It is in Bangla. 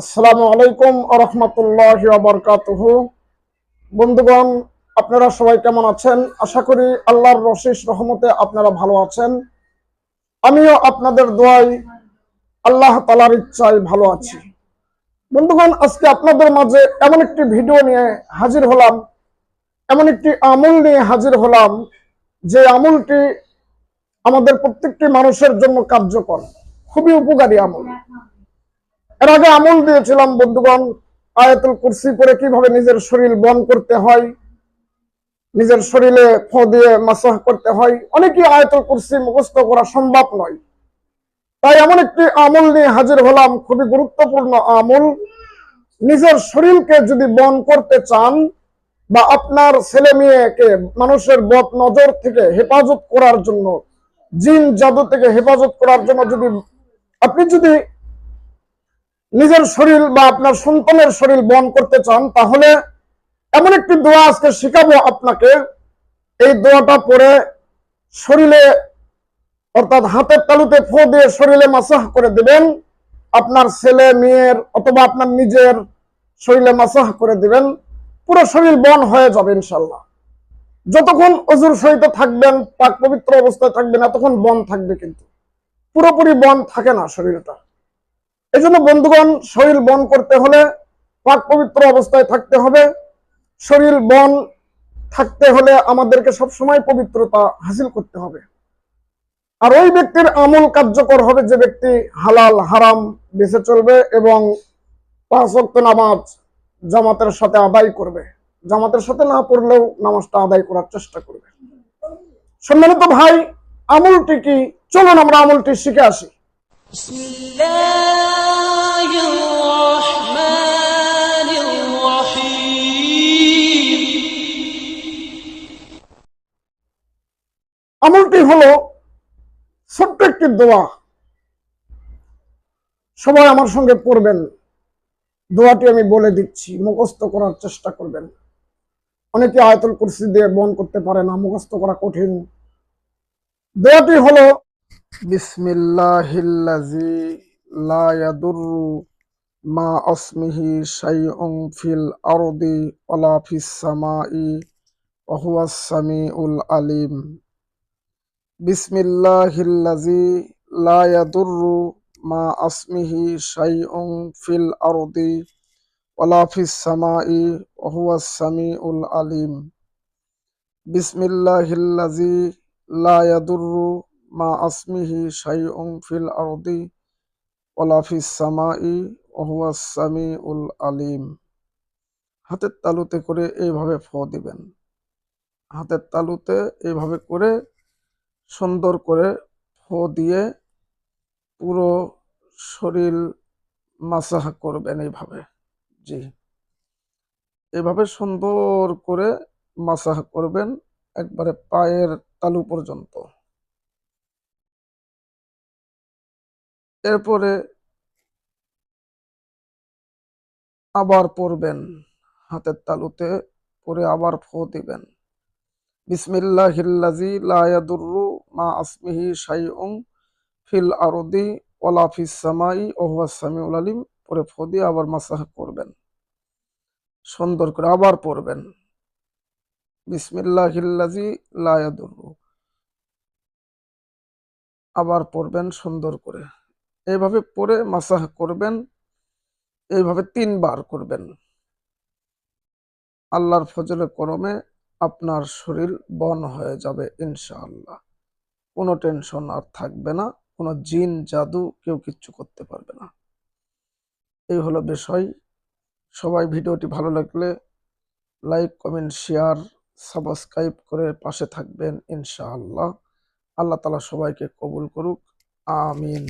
আসসালামু আলাইকুম আরহামতুল্লাহ বরকাতুহ। বন্ধুগণ, আপনারা সবাই কেমন আছেন? আশা করি আল্লাহর রশিস রহমতে আপনারা ভালো আছেন। আমিও আপনাদের দোয়াই আল্লাহ তালার ইচ্ছায় ভালো আছি। বন্ধুগণ, আজকে আপনাদের মাঝে এমন একটি ভিডিও নিয়ে হাজির হলাম। এমন একটি আমল নিয়ে হাজির হলাম, যে আমলটি আমাদের প্রত্যেকটি মানুষের জন্য কার্যকর, খুবই উপকারী আমল। এর আগে আমল দিয়েছিলাম, বন্ধুগণ, আয়াতুল কুরসি করে কীভাবে নিজের শরীর বন করতে হয়, নিজের শরীরে ফ দিয়ে মাসাহ করতে হয়, অনেকেই আয়াতুল কুরসি মুখস্থ করা সম্ভব নয়। তাই এমন একটি আমল নিয়ে হাজির হলাম, খুবই গুরুত্বপূর্ণ আমল। নিজের শরীরকে যদি বন করতে চান বা আপনার ছেলে মেয়েকে মানুষের বদ নজর থেকে হেফাজত করার জন্য, জিন জাদু থেকে হেফাজত করার জন্য যদি আপনি যদি নিজের শরীর বা আপনার সন্তানের শরীর বন করতে চান, তাহলে এমন একটি দোয়া আজকে শিখাবো আপনাকে। এই দোয়াটা পরে শরীরে, অর্থাৎ হাতের তালুতে ফো দিয়ে শরীরে মাসাহ করে দিবেন। আপনার ছেলে, মেয়ের অথবা আপনার নিজের শরীরে মাসাহ করে দিবেন। পুরো শরীর বন হয়ে যাবে ইনশাল্লাহ যতক্ষণ অজুর সহিত থাকবেন, পাক পবিত্র অবস্থায় থাকবেন, এতক্ষণ বন থাকবে কিন্তু। পুরোপুরি বন থাকে না শরীরটা। এই জন্য বন্ধুগণ, শরীর বন করতে হলে পাক পবিত্র অবস্থায় থাকতে হবে। শরীর বন থাকতে হলে আমাদেরকে সবসময় পবিত্রতা হাসিল করতে হবে। আর ওই ব্যক্তির আমল কার্যকর হবে যে ব্যক্তি হালাল, হারাম বেঁচে চলবে এবং পাঁচ ওয়াক্ত নামাজ জামাতের সাথে আদায় করবে। জামাতের সাথে না পড়লেও নামাজটা আদায় করার চেষ্টা করবে। সম্মানিত ভাই, আমলটি কি? চলুন আমরা আমলটি শিখে আসি। আমলটি হলো ছোট্ট একটি দোয়া। সবাই আমার সঙ্গে পড়বেন। দোয়াটি আমি বলে দিচ্ছি, মুখস্থ করার চেষ্টা করবেন। অনেকে আয়তল কুরসি দিয়ে বন করতে পারে না, মুখস্থ করা কঠিন। দোয়াটি হলো বিসমিল্লাহিল্লাজি আলিম। বিসমিল্লাহিল্লাজি লা ইয়াদুররু মা আসমিহি শাইউন ফিল আরদি ওয়ালা ফিস সামাই ওয়া হুয়াস সামিউল আলিম। বিসমিল্লাহিল্লাজি লা ইয়াদুররু মা আসমিহি শাইউন ফিল আরদি ওয়ালা ফিস সামাই ওয়া হুয়াস সামিউল আলিম। হাতের তালুতে করে এইভাবে ফ দিবেন। হাতের তালুতে এইভাবে করে সুন্দর করে ফো দিয়ে পুরো শরীর মাসাহ করবেন এইভাবে। জি। এভাবে সুন্দর করে মাসাহ করবেন একবারে পায়ের তালু পর্যন্ত। এরপরে আবার পড়বেন হাতের তালুতে, পরে আবার ফো দিবেন। বিসমিল্লাহিল্লাজি লা ইয়াদুররু মা আসমিহি শাইউন ফিল আরদি ওয়ালা ফিস সামাই ওয়া হুয়াস সামিউল আলিম। পরে ফো দিয়ে আবার মাসাহ করবেন। সুন্দর করে আবার পড়বেন। বিসমিল্লাহিল্লাজি লায়াদুরু আবার পড়বেন সুন্দর করে। এইভাবে পড়ে মাসাহ করবেন। এইভাবে তিনবার করবেন। আল্লাহর ফজলে করমে আপনার শরীর বন হয়ে যাবে ইনশাআল্লাহ। কোনো টেনশন আর থাকবে না, কোনো জিন, জাদু কেউ কিচ্ছু করতে পারবে না। এই হলো বিষয়। সবাই ভিডিওটি ভালো লাগলে লাইক কমেন্ট শেয়ার সাবস্ক্রাইব করে পাশে থাকবেন ইনশাআল্লাহ। আল্লাহ তালা সবাইকে কবুল করুক। আমিন।